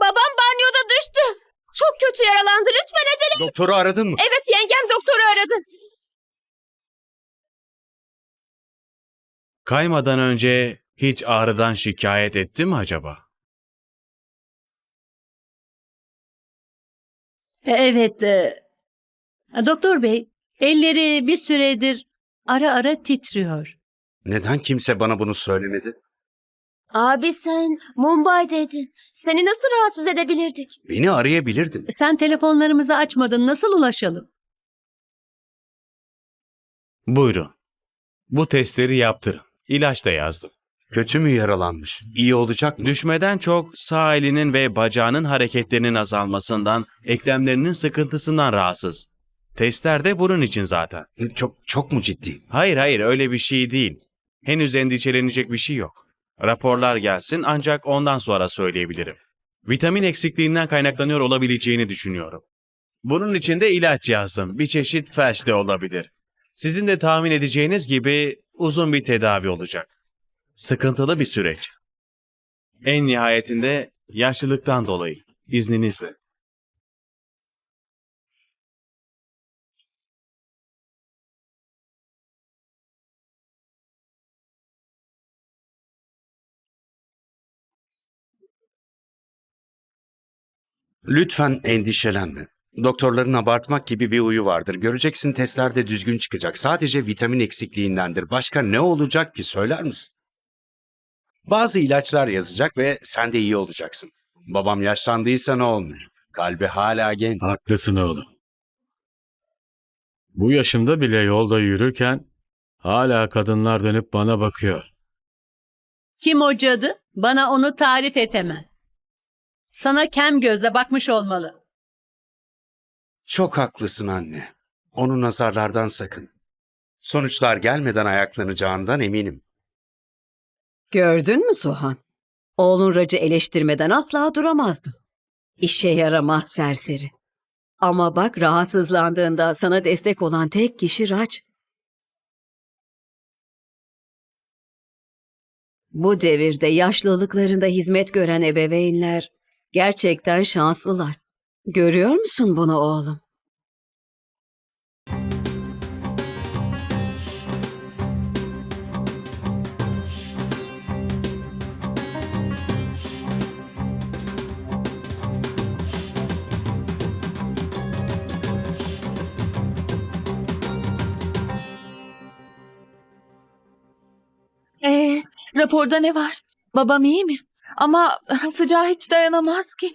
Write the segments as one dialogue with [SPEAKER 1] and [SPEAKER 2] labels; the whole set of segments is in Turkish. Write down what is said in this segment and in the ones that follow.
[SPEAKER 1] Babam banyoda düştü. Çok kötü yaralandı. Lütfen acele.
[SPEAKER 2] Doktoru aradın mı?
[SPEAKER 1] Evet yengem doktoru aradı.
[SPEAKER 3] Kaymadan önce hiç ağrıdan şikayet etti mi acaba?
[SPEAKER 4] E, Evet. e, doktor bey, elleri bir süredir ara ara titriyor.
[SPEAKER 2] Neden kimse bana bunu söylemedi?
[SPEAKER 1] Abi sen Mumbai'deydin. Seni nasıl rahatsız edebilirdik?
[SPEAKER 2] Beni arayabilirdin.
[SPEAKER 4] Sen telefonlarımızı açmadın. Nasıl ulaşalım?
[SPEAKER 3] Buyurun. Bu testleri yaptırın. İlaç da yazdım.
[SPEAKER 2] Kötü mü yaralanmış? İyi olacak mı?
[SPEAKER 3] Düşmeden çok sağ elinin ve bacağının hareketlerinin azalmasından, eklemlerinin sıkıntısından rahatsız. Testler de bunun için zaten.
[SPEAKER 2] Çok çok mu ciddi?
[SPEAKER 3] Hayır hayır öyle bir şey değil. Henüz endişelenecek bir şey yok. Raporlar gelsin ancak ondan sonra söyleyebilirim. Vitamin eksikliğinden kaynaklanıyor olabileceğini düşünüyorum. Bunun için de ilaç yazdım. Bir çeşit felç de olabilir. Sizin de tahmin edeceğiniz gibi uzun bir tedavi olacak. Sıkıntılı bir süreç. En nihayetinde yaşlılıktan dolayı. İzninizle.
[SPEAKER 2] Lütfen endişelenme. Doktorların abartmak gibi bir uyu vardır. Göreceksin testlerde düzgün çıkacak. Sadece vitamin eksikliğindendir. Başka ne olacak ki söyler misin? Bazı ilaçlar yazacak ve sen de iyi olacaksın. Babam yaşlandıysa ne olmuş? Kalbi hala genç.
[SPEAKER 5] Haklısın oğlum. Bu yaşımda bile yolda yürürken hala kadınlar dönüp bana bakıyor.
[SPEAKER 4] Kim o cadı? Bana onu tarif et hemen. Sana kem gözle bakmış olmalı.
[SPEAKER 2] Çok haklısın anne. Onu nazarlardan sakın. Sonuçlar gelmeden ayaklanacağından eminim.
[SPEAKER 6] Gördün mü Sohan? Oğlun Rac'ı eleştirmeden asla duramazdın. İşe yaramaz serseri. Ama bak rahatsızlandığında sana destek olan tek kişi Rac. Bu devirde yaşlılıklarında hizmet gören ebeveynler gerçekten şanslılar. Görüyor musun bunu oğlum?
[SPEAKER 7] Ee, raporda ne var? Babam iyi mi? Ama sıcağa hiç dayanamaz ki.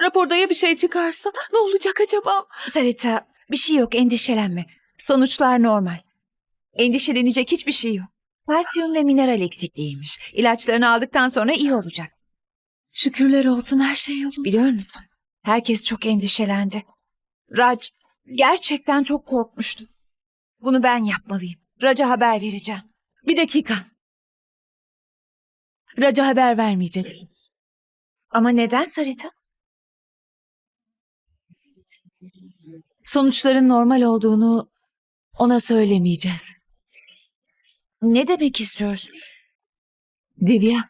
[SPEAKER 7] Raporda ya bir şey çıkarsa ne olacak acaba?
[SPEAKER 8] Sarita, bir şey yok endişelenme. Sonuçlar normal. Endişelenecek hiçbir şey yok. Kalsiyum ve mineral eksikliğiymiş. İlaçlarını aldıktan sonra iyi olacak.
[SPEAKER 7] Şükürler olsun her şey yolunda.
[SPEAKER 8] Biliyor musun? Herkes çok endişelendi. Raj gerçekten çok korkmuştu. Bunu ben yapmalıyım. Raj'a haber vereceğim.
[SPEAKER 7] Bir dakika. Raca haber vermeyeceksin.
[SPEAKER 8] Ama neden Sarita?
[SPEAKER 7] Sonuçların normal olduğunu ona söylemeyeceğiz.
[SPEAKER 8] Ne demek istiyorsun?
[SPEAKER 7] Divya.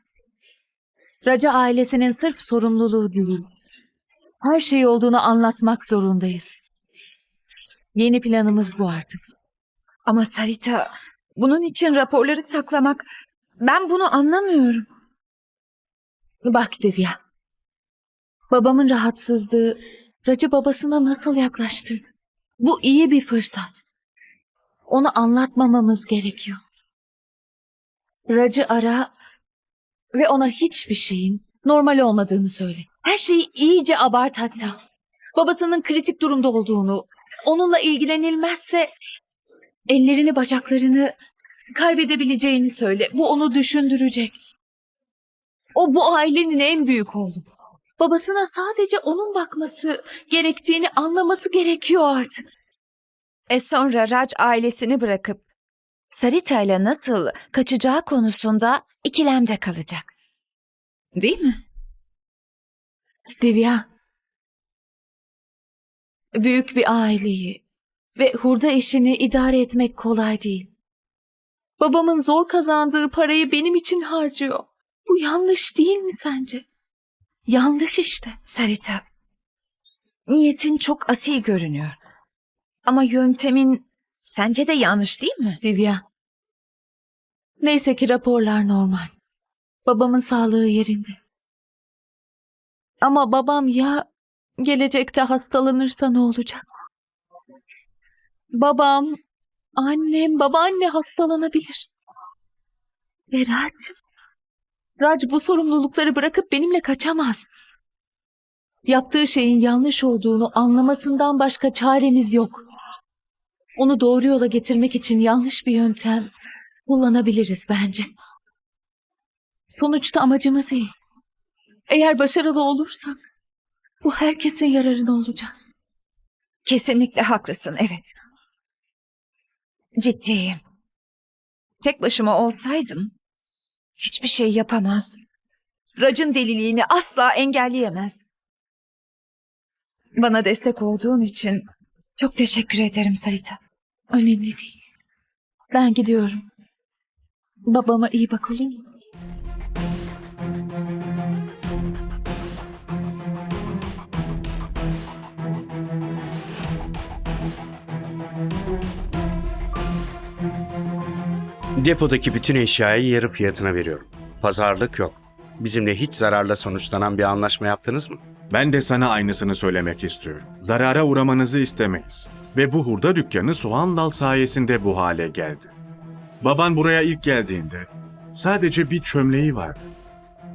[SPEAKER 7] Raca ailesinin sırf sorumluluğu değil. Her şey olduğunu anlatmak zorundayız. Yeni planımız bu artık.
[SPEAKER 8] Ama Sarita, bunun için raporları saklamak... Ben bunu anlamıyorum.
[SPEAKER 7] Bak Divya. Babamın rahatsızlığı Racı babasına nasıl yaklaştırdı? Bu iyi bir fırsat. Onu anlatmamamız gerekiyor. Racı ara ve ona hiçbir şeyin normal olmadığını söyle. Her şeyi iyice abart hatta. Babasının kritik durumda olduğunu, onunla ilgilenilmezse ellerini bacaklarını kaybedebileceğini söyle. Bu onu düşündürecek. O bu ailenin en büyük oğlu. Babasına sadece onun bakması gerektiğini anlaması gerekiyor artık.
[SPEAKER 8] E sonra Raj ailesini bırakıp Sarita ile nasıl kaçacağı konusunda ikilemde kalacak. Değil mi?
[SPEAKER 7] Divya. Büyük bir aileyi ve hurda işini idare etmek kolay değil. Babamın zor kazandığı parayı benim için harcıyor. Bu yanlış değil mi sence? Yanlış işte.
[SPEAKER 8] Sarita, niyetin çok asil görünüyor. Ama yöntemin sence de yanlış değil mi?
[SPEAKER 7] Divya. Neyse ki raporlar normal. Babamın sağlığı yerinde. Ama babam ya gelecekte hastalanırsa ne olacak? Babam, annem, babaanne hastalanabilir. Ve Rac bu sorumlulukları bırakıp benimle kaçamaz. Yaptığı şeyin yanlış olduğunu anlamasından başka çaremiz yok. Onu doğru yola getirmek için yanlış bir yöntem kullanabiliriz bence. Sonuçta amacımız iyi. Eğer başarılı olursak bu herkesin yararına olacak.
[SPEAKER 8] Kesinlikle haklısın, evet. Ciddiyim. Tek başıma olsaydım hiçbir şey yapamazdım. Racın deliliğini asla engelleyemezdim. Bana destek olduğun için çok teşekkür ederim Sarita.
[SPEAKER 7] Önemli değil. Ben gidiyorum. Babama iyi bak olur mu?
[SPEAKER 2] Depodaki bütün eşyayı yarı fiyatına veriyorum. Pazarlık yok. Bizimle hiç zararla sonuçlanan bir anlaşma yaptınız mı?
[SPEAKER 9] Ben de sana aynısını söylemek istiyorum. Zarara uğramanızı istemeyiz. Ve bu hurda dükkanı soğan dal sayesinde bu hale geldi. Baban buraya ilk geldiğinde sadece bir çömleği vardı.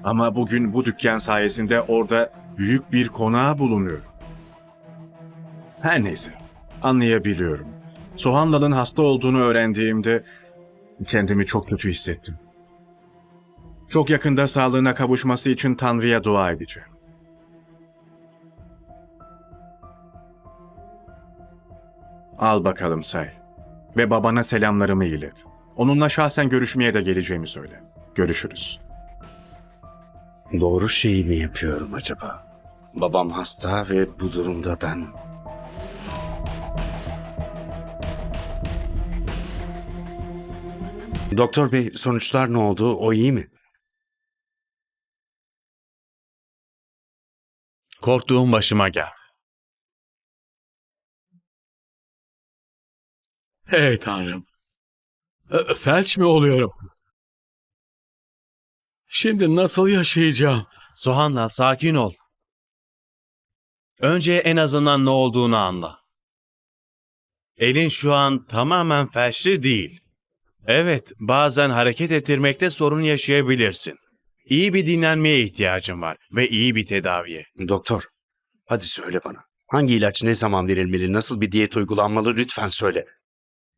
[SPEAKER 9] Ama bugün bu dükkan sayesinde orada büyük bir konağı bulunuyor. Her neyse, anlayabiliyorum. Soğandal'ın hasta olduğunu öğrendiğimde kendimi çok kötü hissettim. Çok yakında sağlığına kavuşması için Tanrı'ya dua edeceğim. Al bakalım say. Ve babana selamlarımı ilet. Onunla şahsen görüşmeye de geleceğimi söyle. Görüşürüz.
[SPEAKER 2] Doğru şeyi mi yapıyorum acaba? Babam hasta ve bu durumda ben... Doktor bey sonuçlar ne oldu? O iyi mi?
[SPEAKER 3] Korktuğum başıma geldi.
[SPEAKER 5] Hey Tanrım. Felç mi oluyorum? Şimdi nasıl yaşayacağım?
[SPEAKER 3] Sohanla sakin ol. Önce en azından ne olduğunu anla. Elin şu an tamamen felçli değil. Evet, bazen hareket ettirmekte sorun yaşayabilirsin. İyi bir dinlenmeye ihtiyacın var ve iyi bir tedaviye.
[SPEAKER 2] Doktor, hadi söyle bana. Hangi ilaç ne zaman verilmeli, nasıl bir diyet uygulanmalı lütfen söyle.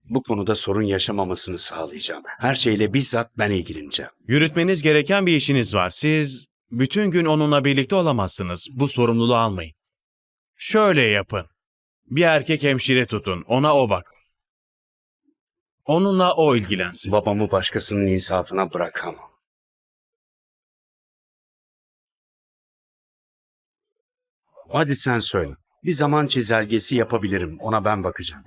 [SPEAKER 2] Bu konuda sorun yaşamamasını sağlayacağım. Her şeyle bizzat ben ilgileneceğim.
[SPEAKER 3] Yürütmeniz gereken bir işiniz var. Siz bütün gün onunla birlikte olamazsınız. Bu sorumluluğu almayın. Şöyle yapın. Bir erkek hemşire tutun. Ona o bak. Onunla o ilgilensin.
[SPEAKER 2] Babamı başkasının insafına bırakamam. Hadi sen söyle. Bir zaman çizelgesi yapabilirim. Ona ben bakacağım.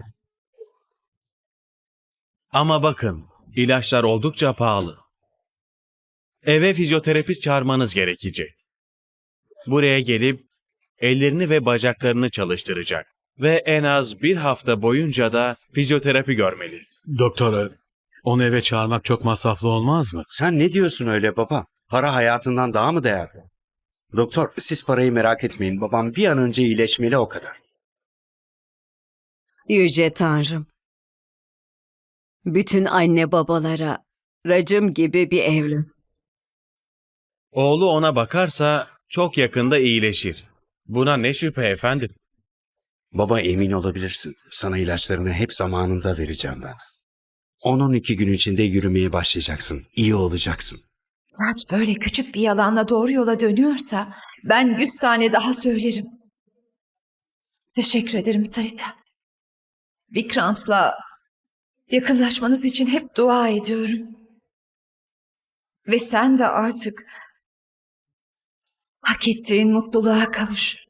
[SPEAKER 3] Ama bakın, ilaçlar oldukça pahalı. Eve fizyoterapist çağırmanız gerekecek. Buraya gelip ellerini ve bacaklarını çalıştıracak ve en az bir hafta boyunca da fizyoterapi görmeli.
[SPEAKER 5] Doktor, e, onu eve çağırmak çok masraflı olmaz mı?
[SPEAKER 2] Sen ne diyorsun öyle baba? Para hayatından daha mı değerli? Doktor, siz parayı merak etmeyin. Babam bir an önce iyileşmeli o kadar.
[SPEAKER 6] Yüce Tanrım. Bütün anne babalara racım gibi bir evlat.
[SPEAKER 3] Oğlu ona bakarsa çok yakında iyileşir. Buna ne şüphe efendim.
[SPEAKER 2] Baba emin olabilirsin. Sana ilaçlarını hep zamanında vereceğim ben. 10-12 gün içinde yürümeye başlayacaksın. İyi olacaksın.
[SPEAKER 8] Raj böyle küçük bir yalanla doğru yola dönüyorsa ben yüz tane daha söylerim. Teşekkür ederim Sarita. Vikrant'la yakınlaşmanız için hep dua ediyorum. Ve sen de artık hak ettiğin mutluluğa kavuş.